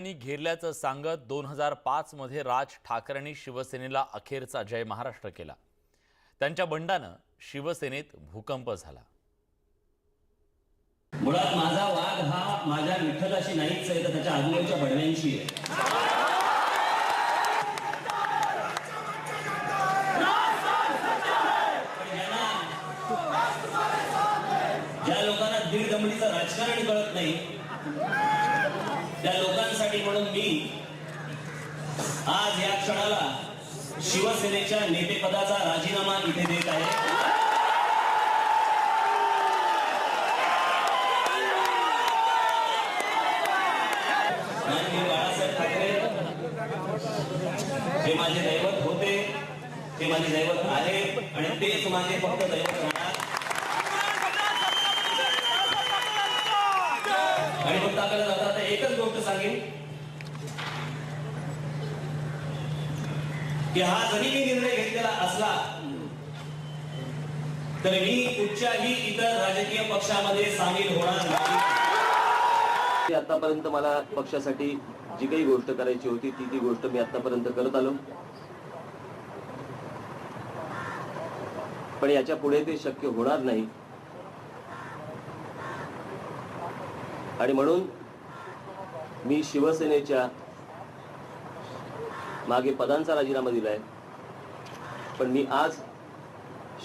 यांनी घेरल्याचं सांगत दोन हजार पाचमध्ये राज ठाकरेंनी शिवसेनेला अखेरचा जय महाराष्ट्र केला. त्यांच्या बंडानं शिवसेनेत भूकंप झाला. मुळात माझा वाद हा माझ्या विठ्ठलाशी नाहीच आहे तर त्याच्या आजूबाजूच्या बडव्यांशी आहे. ज्या लोकांना दीड दमडीचं राजकारण कळत नाही त्या लोकांसाठी म्हणून मी आज या क्षणाला शिवसेनेच्या नेतेपदाचा राजीनामा इथे देत आहे. बाळासाहेब ठाकरे हे माझे दैवत होते ते माझे दैवत आहे आणि तेच माझे फक्त दैवत राहणार आणि फक्त आपल्याला जाता आता एकच गोष्ट सांगेन की हा जरी मी निर्णय घेतलेला असला तर मी कुठच्याही इतर राजकीय पक्षामध्ये सामील होणार नाही. आतापर्यंत मला पक्षासाठी जी काही गोष्ट करायची होती ती ती गोष्ट मी आतापर्यंत करत आलो. पण याच्यापुढे ते शक्य होणार नाही. आणि म्हणून मी शिवसेनेच्या मागे पदांचा राजीनामा दिलाय. पण मी आज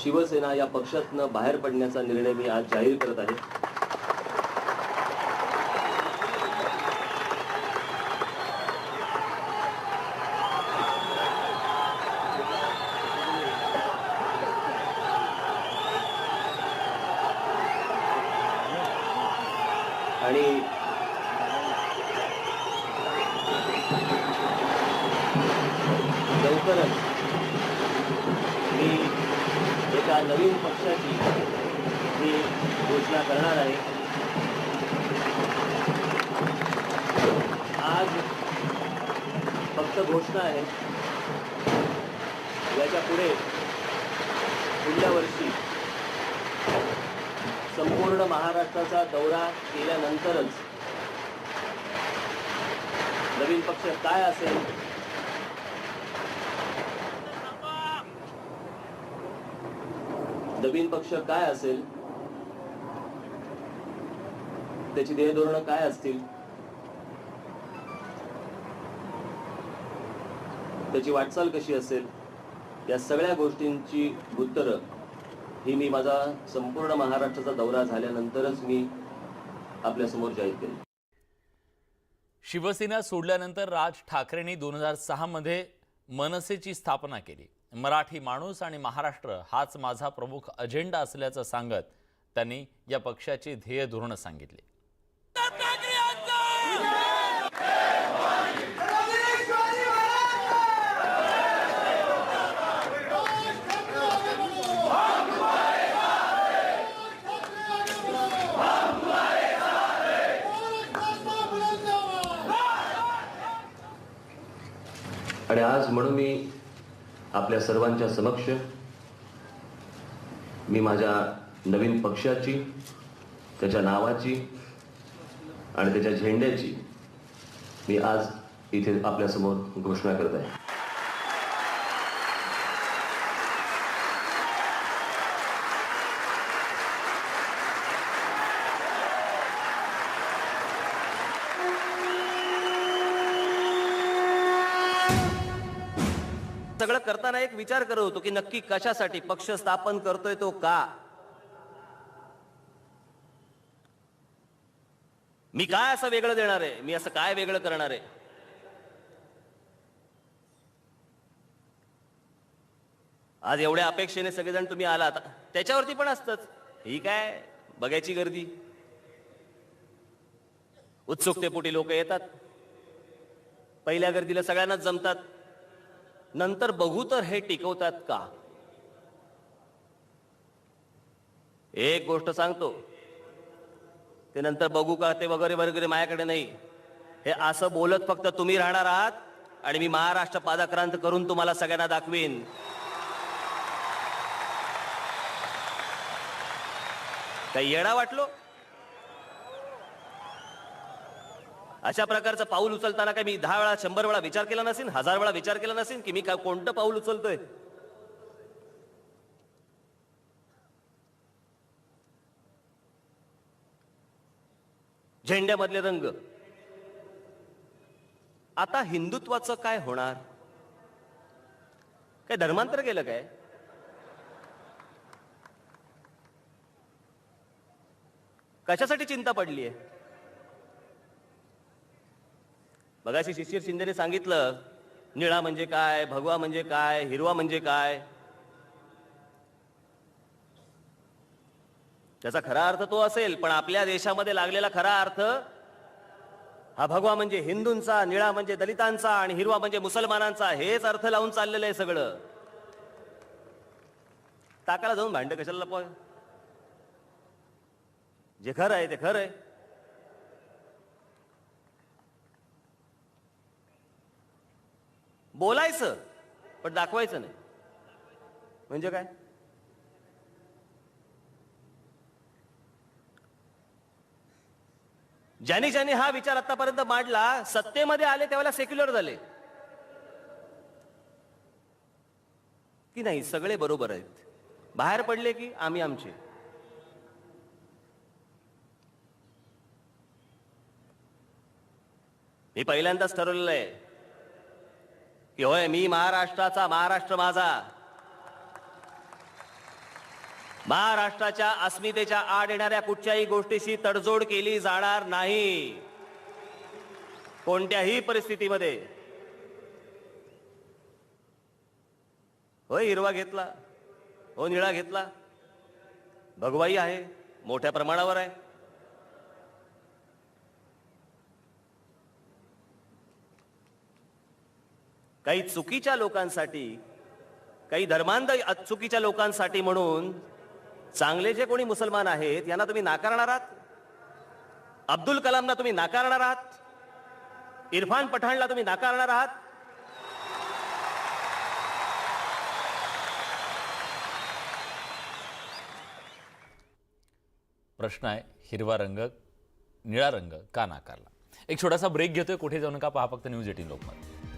शिवसेना या पक्षातनं बाहेर पडण्याचा निर्णय मी आज जाहीर करत आहे. आणि लवकरच मी एका नवीन पक्षाची मी घोषणा करणार आहे. आज फक्त घोषणा आहे. याच्यापुढे पुढल्या वर्षी संपूर्ण महाराष्ट्राचा दौरा केल्यानंतरच नवीन पक्ष काय असेल नवीन पक्ष काय असेल? त्याची ध्येयधोरणं काय असतील? त्याची वाटचाल कशी असेल? या सगळ्या गोष्टींची उत्तरं ही मी माझा संपूर्ण महाराष्ट्राचा दौरा झाल्यानंतरच मी आपल्यासमोर जाहीर केली शिवसेना सोडल्यानंतर राज ठाकरेंनी दोन हजार सहामध्ये मनसेची स्थापना केली. मराठी माणूस आणि महाराष्ट्र हाच माझा प्रमुख अजेंडा असल्याचं सांगत त्यांनी या पक्षाची ध्येय धोरणं सांगितली. आणि आज म्हणून मी आपल्या सर्वांच्या समक्ष. मी माझ्या नवीन पक्षाची त्याच्या नावाची आणि त्याच्या झेंड्याची मी आज इथे आपल्यासमोर घोषणा करत आहे. सगळं करताना एक विचार करत होतो की नक्की कशासाठी पक्ष स्थापन करतोय तो का? मी काय असं वेगळं देणार आहे? मी असं काय वेगळं करणार आहे? आज एवढ्या अपेक्षेने सगळेजण तुम्ही आलात. त्याच्यावरती पण असतच. ही काय बघायची गर्दी? उत्सुकतेपोटी लोक येतात. पहिल्या गर्दीला सगळ्यांनाच जमतात. नंतर बघू तर हे टिकवतात का? एक गोष्ट सांगतो. ते नंतर बघू का ते वगैरे वगैरे माझ्याकडे नाही. हे असं बोलत फक्त तुम्ही राहणार आहात आणि मी महाराष्ट्र पादाक्रांत करून तुम्हाला सगळ्यांना दाखवीन. काही येडा वाटलो? अशा प्रकारचं पाऊल उचलताना काय मी दहा वेळा शंभर वेळा विचार केला नसेल हजार वेळा विचार केला नसेल की मी काय कोणतं पाऊल उचलतोय? झेंड्यामधले रंग. आता हिंदुत्वाचं काय होणार? काय धर्मांतर केलं काय? कशासाठी चिंता पडली आहे बघाशी शिशिर शिंदेने सांगितलं निळा म्हणजे काय भगवा म्हणजे काय हिरवा म्हणजे काय? त्याचा खरा अर्थ तो असेल पण आपल्या देशामध्ये लागलेला खरा अर्थ हा भगवा म्हणजे हिंदूंचा निळा म्हणजे दलितांचा आणि हिरवा म्हणजे मुसलमानांचा हेच अर्थ लावून चाललेलं आहे सगळं. ताकाला जाऊन भांड कशाला लपवा जे खरं आहे ते खरं आहे. बोलायचं पण दाखवायचं नाही. म्हणजे काय? ज्यांनी ज्यांनी हा विचार आतापर्यंत मांडला सत्तेमध्ये आले त्यावेळेला सेक्युलर झाले. की नाही सगळे बरोबर आहेत. बाहेर पडले की आम्ही आमचे. मी पहिल्यांदाच ठरवलेलं आहे की होय मी महाराष्ट्राचा महाराष्ट्र माझा. महाराष्ट्राच्या अस्मितेच्या आड येणाऱ्या कुठच्याही गोष्टीशी तडजोड केली जाणार नाही. कोणत्याही परिस्थितीमध्ये. होय हिरवा घेतला. हो निळा घेतला. भगवाई आहे मोठ्या प्रमाणावर आहे. काही चुकीच्या लोकांसाठी काही धर्मांध चुकीच्या लोकांसाठी म्हणून चांगले जे कोणी मुसलमान आहेत यांना तुम्ही नाकारणार आहात? अब्दुल कलामना तुम्ही नाकारणार आहात? इरफान पठाणला तुम्ही नाकारणार आहात? प्रश्न आहे हिरवा रंग निळा रंग का नाकारला? एक छोटासा ब्रेक घेतोय कुठे जाऊ नका पहा फक्त न्यूज एटीन लोकमत.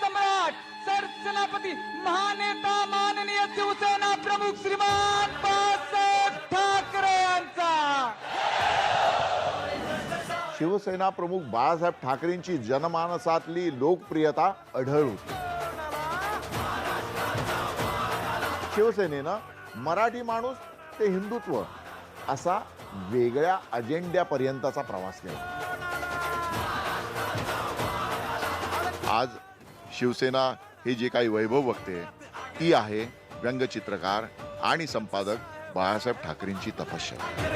सम्राट सरसेनापती महानेता माननीय शिवसेना प्रमुख श्रीमान बाळासाहेब ठाकरे यांचा. शिवसेना प्रमुख बाळासाहेब ठाकरेंची जनमानसातली लोकप्रियता आढळ होती शिवसेनेनं मराठी माणूस ते हिंदुत्व असा वेगळ्या अजेंड्यापर्यंतचा प्रवास केला. आज शिवसेना हे जे काही वैभव बघते ती आहे व्यंगचित्रकार आणि संपादक बाळासाहेब ठाकरेंची तपश्चर्या.